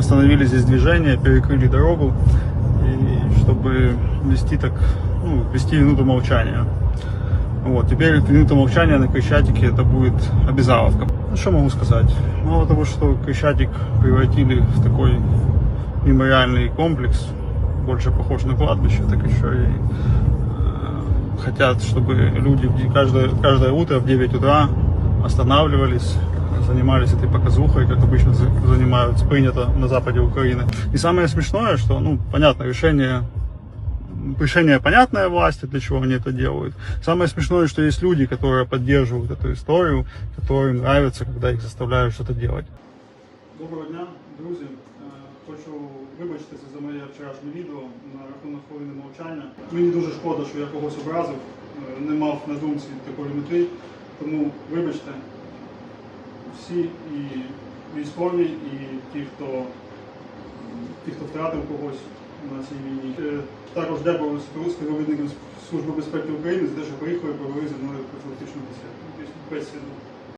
остановили здесь движение, перекрыли дорогу, и чтобы вести так, ну, вести минуту молчания. Вот, теперь минута молчания на Крещатике это будет обязаловка. Ну, что могу сказать? Мало того, что Крещатик превратили в такой мемориальный комплекс, больше похож на кладбище, так еще и э, хотят, чтобы люди каждое, каждое утро в 9 утра останавливались, занимались этой показухой, как обычно за- занимаются, принято на западе Украины. И самое смешное, что, ну, понятно, решение решение понятное власти, для чего они это делают. Самое смешное, что есть люди, которые поддерживают эту историю, которым нравится, когда их заставляют что-то делать. Доброго дня, друзі. Е, Хочу вибачитися за моє вчорашнє відео на рахунок хвилини мовчання. Мені дуже шкода, що я когось образив, е, не мав на думці такої мети. Тому вибачте, всі і військові, і ті, хто ті, хто втратив когось на цій війні. Е, Також дякую співробітникам Служби безпеки України за те, що приїхали і провели зі мною профілактичну бесіду. бесіду.